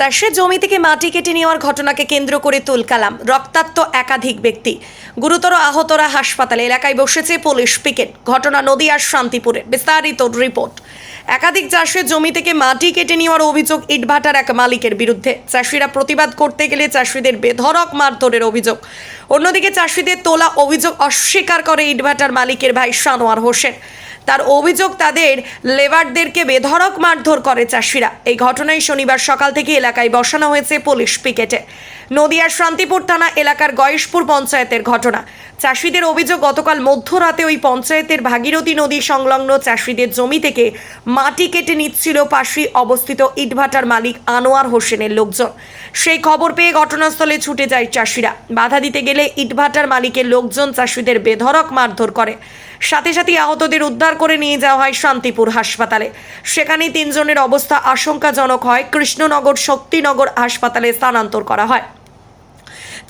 চাষের জমি থেকে মাটি কেটে নেওয়ার ঘটনাকে কেন্দ্র করে তুলকালাম। রক্তাক্ত একাধিক ব্যক্তি। গুরুতর আহতরা হাসপাতালে এলাকায় বসেছে পুলিশ পিকেট। ঘটনা নদিয়ার শান্তিপুরে। বিস্তারিত রিপোর্ট। একাধিক চাষের জমি থেকে মাটি কেটে নেওয়ার অভিযোগ ইটভাটার এক মালিকের বিরুদ্ধে। চাষিরা প্রতিবাদ করতে গেলে চাষিদের বেধড়ক মারধরের অভিযোগ। অন্যদিকে চাষিদের তোলা অভিযোগ অস্বীকার করে ইটভাটার মালিকের ভাই সানোয়ার হোসেন। তার অভিযোগ তাদের লেবারদেরকে বেধড়ক মারধর করে চাষিরা। এই ঘটনায় শনিবার সকাল থেকে এলাকায় বসানো হয়েছে পুলিশ পিকেটে। নদিয়ার শান্তিপুর থানা এলাকার গয়েশপুর পঞ্চায়েতের ঘটনা। চাষিদের অভিযোগ, গতকাল মধ্যরাতে ওই পঞ্চায়েতের ভাগীরথী নদী সংলগ্ন চাষিদের জমি থেকে মাটি কেটে নিচ্ছিল পাশে অবস্থিত ইটভাটার মালিক আনোয়ার হোসেনের লোকজন। সেই খবর পেয়ে ঘটনাস্থলে ছুটে যায় চাষিরা। বাধা দিতে গেলে ইটভাটার মালিকের লোকজন চাষিদের বেধড়ক মারধর করে। সাথে সাথে আহতদের উদ্ধার করে নিয়ে যাওয়া হয় শান্তিপুর হাসপাতালে। সেখানে তিনজনের অবস্থা আশঙ্কাজনক হয়। কৃষ্ণনগর শক্তিনগর হাসপাতালে স্থানান্তর করা হয়।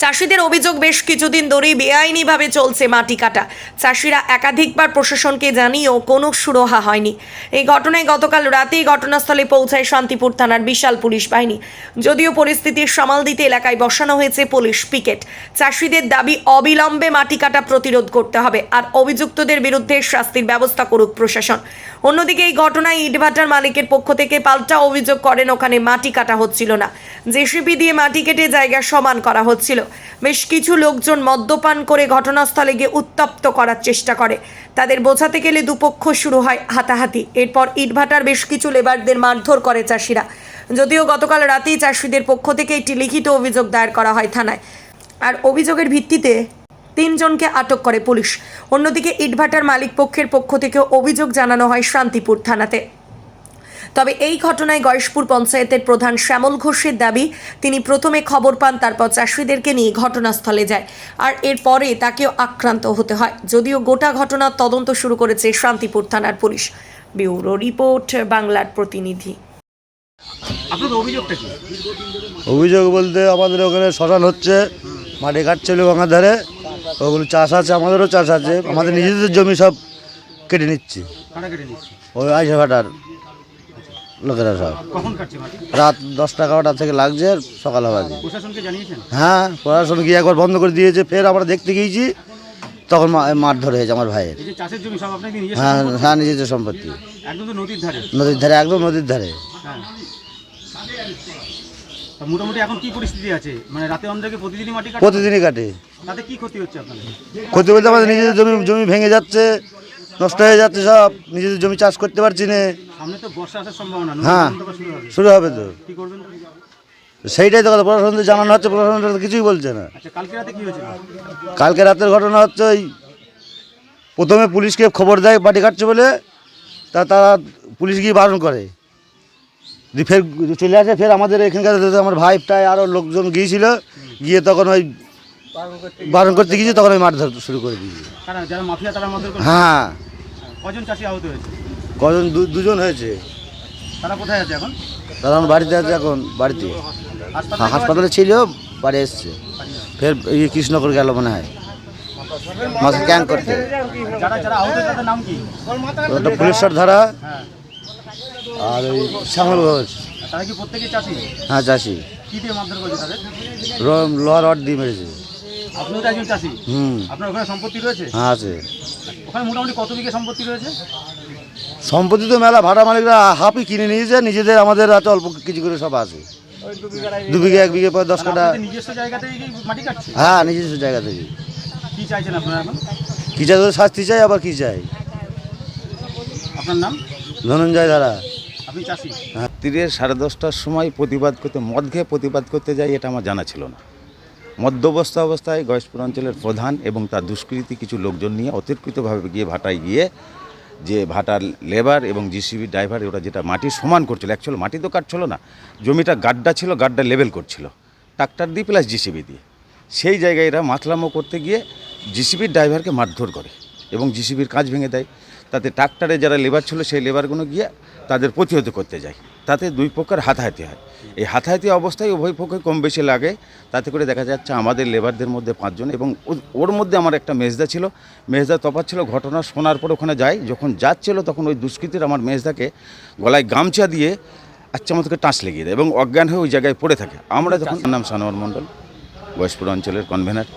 চাষিদের অভিযোগ বেশ কিছুদিন ধরেই বেআইনিভাবে চলছে মাটি কাটা। চাষিরা একাধিকবার প্রশাসনকে জানিয়েও কোনো সুরহা হয়নি। এই ঘটনায় গতকাল রাতেই ঘটনাস্থলে পৌঁছায় শান্তিপুর থানার বিশাল পুলিশ বাহিনী। যদিও পরিস্থিতির সামাল দিতে এলাকায় বসানো হয়েছে পুলিশ পিকেট। চাষিদের দাবি অবিলম্বে মাটি কাটা প্রতিরোধ করতে হবে, আর অভিযুক্তদের বিরুদ্ধে শাস্তির ব্যবস্থা করুক প্রশাসন। অন্যদিকে এই ঘটনায় ইটভাটার মালিকের পক্ষ থেকে পাল্টা অভিযোগ করেন, ওখানে মাটি কাটা হচ্ছিল না। জেসিপি দিয়ে মাটি কেটে জায়গা সমান করা হচ্ছিল। বেশ কিছু লোকজন মদ্যপান করে ঘটনাস্থলে গিয়ে উত্তপ্ত করার চেষ্টা করে। তাদের বোঝাতে গেলে দুপক্ষ শুরু হয় হাতাহাতি। এরপর ইটভাটার বেশ কিছু লেবারদের মারধর করে চাষিরা। যদিও গতকাল রাতেই চাষিদের পক্ষ থেকে একটি লিখিত অভিযোগ দায়ের করা হয় থানায়। আর অভিযোগের ভিত্তিতে তিনজনকে আটক করে পুলিশ। অন্যদিকে ইটভাটার মালিক পক্ষের পক্ষ থেকে অভিযোগ জানানো হয় শান্তিপুর থানাতে। তবে এই ঘটনায় গয়েশপুর পঞ্চায়েতের প্রধান শ্যামল ঘোষের দাবি তিনি প্রথমে খবর পান তারপর চাষিদেরকে নিয়ে ঘটনাস্থলে যায়। আর এরপরে তাকেও আক্রান্ত হতে হয়। যদিও গোটা ঘটনার তদন্ত শুরু করেছে শান্তিপুর থানার পুলিশ। ব্যুরো রিপোর্ট বাংলার প্রতিনিধি। আপনাদের অভিযোগটা কি? অভিযোগ বলতে আমাদের ওখানে শ্মশান হচ্ছে মাটি কাটছিল গঙ্গার ধারে। ওগুলো চাষ আছে আমাদেরও চাষ আছে। আমাদের নিজেদের জমি সব কেটে নিচ্ছি। ওই আইসা ভাটার লোকেরা সব। রাত দশটা এগারোটা থেকে লাগছে সকাল বাজে হ্যাঁ পড়াশোনা গিয়ে একবার বন্ধ করে দিয়েছে ফের আমরা দেখতে গিয়েছি তখন মা- মারধর হয়েছে আমার ভাইয়ের। হ্যাঁ হ্যাঁ নিজেদের সম্পত্তি। নদীর ধারে একদম নদীর ধারে। হ্যাঁ। মোটামুটি এখন কি পরিস্থিতি আছে? মানে রাতে অন্ধকে প্রতিদিনই মাটি কাটে প্রতিদিনই কাটে। তাতে কি ক্ষতি হচ্ছে আপনাদের? ক্ষতি বলতে আমাদের নিজেদের জমি জমি ভেঙে যাচ্ছে নষ্ট হয়ে যাচ্ছে সব। নিজেদের জমি চাষ করতে পারছি না। সামনে তো বর্ষা আসার সম্ভাবনা হ্যাঁ। শুরু হবে। তো। কি করবেন? সেইটাই তো কথা প্রশাসনকে জানানো হচ্ছে প্রশাসন তো কিছুই বলছে না। আচ্ছা কালকে রাতে কি হয়েছিল? কালকে রাতের ঘটনা হচ্ছে ওই প্রথমে পুলিশকে খবর দেয় বাটি কাটছে বলে তা তারা পুলিশ গিয়ে বারণ করে। দিয়ে ফের চলে আসে ফের আমাদের এখানকার আমার ভাইটাই আরও লোকজন গিয়েছিল গিয়ে তখন ওই বারণ করতে গিয়েছে তখন ওই মারধর শুরু করে দিয়েছে। হ্যাঁ। কজন চাষি আহত হয়েছে? কজন দুজন হয়েছে। তারা কোথায় আছে এখন? তারা আমার বাড়িতে আছে এখন বাড়িতে। হাসপাতালে হ্যাঁ, ছিল বাড়ি এসছে। ফের এই কৃষ্ণনগর গেল মনে হয়। মাসে ক্যাম্প করতে। পুলিশের ধারা হ্যাঁ। আর ওই শ্যামল ঘোষ তারা কি প্রত্যেকেই চাষি? হ্যাঁ চাষি। কি দিয়ে মারধর করেছে তাদের? লোহার রড দিয়ে মেরেছে। আপনিও তো একজন চাষি? হুম। আপনার ওখানে সম্পত্তি রয়েছে? হ্যাঁ আছে। ওখানে মোটামুটি কত বিঘে সম্পত্তি রয়েছে? সম্পত্তি তো মেলা ভাড়া মালিকরা হাফই কিনে নিয়েছে নিজেদের আমাদের আছে অল্প কিছু করে সব আছে। দু বিঘে। এক বিঘে পর দশ কাটা নিজস্ব জায়গা থেকে মাটি কাটছে? হ্যাঁ নিজস্ব জায়গা থেকে। কি চাইছেন আপনারা এখন? কি চাই শাস্তি চাই আবার কি চাই? আপনার নাম? ধনঞ্জয় ধারা রাত্রিরে সাড়ে দশটার সময় প্রতিবাদ করতে, মদ খেয়ে প্রতিবাদ করতে যাই, এটা আমার জানা ছিল না। মধ্যবস্থা অবস্থায় গয়েশপুর অঞ্চলের প্রধান এবং তার দুষ্কৃতী কিছু লোকজন নিয়ে অতিরিক্তভাবে গিয়ে ভাটায় গিয়ে যে ভাটার লেবার এবং জিসিবি ড্রাইভার, ওরা যেটা মাটি সমান করছিল অ্যাকচুয়াল মাটি তো কাটছিল না, জমিটা গাড্ডা ছিল, গাড্ডা লেভেল করছিল ট্রাক্টর দিয়ে প্লাস জিসিবি দিয়ে। সেই জায়গায় এরা মাতলামো করতে গিয়ে জিসিবির ড্রাইভারকে মারধর করে। এবং জিসিবির কাজ ভেঙে দেয়। তাতে ট্রাক্টরে যারা লেবার ছিল সেই লেবারগুলো গিয়ে তাদের প্রতিহত করতে যায়। তাতে দুই পক্ষের হাতাহাতি হয়। এই হাতাহাতি অবস্থায় উভয় পক্ষে কম বেশি লাগে। তাতে করে দেখা যাচ্ছে আমাদের লেবারদের মধ্যে পাঁচজন এবং ওর মধ্যে আমার একটা মেজদা ছিল। মেজদা তফাৎ ছিল ঘটনা শোনার পর ওখানে যাই যখন যাচ্ছিল তখন ওই দুষ্কৃতীর আমার মেজদাকে গলায় গামছা দিয়ে আচ্ছা মতোকে টাঁচ লেগে দেয় এবং অজ্ঞান হয়ে ওই জায়গায় পড়ে থাকে। আমরা যখন নাম সানোয়ার মণ্ডল গয়েশপুর অঞ্চলের কনভেনার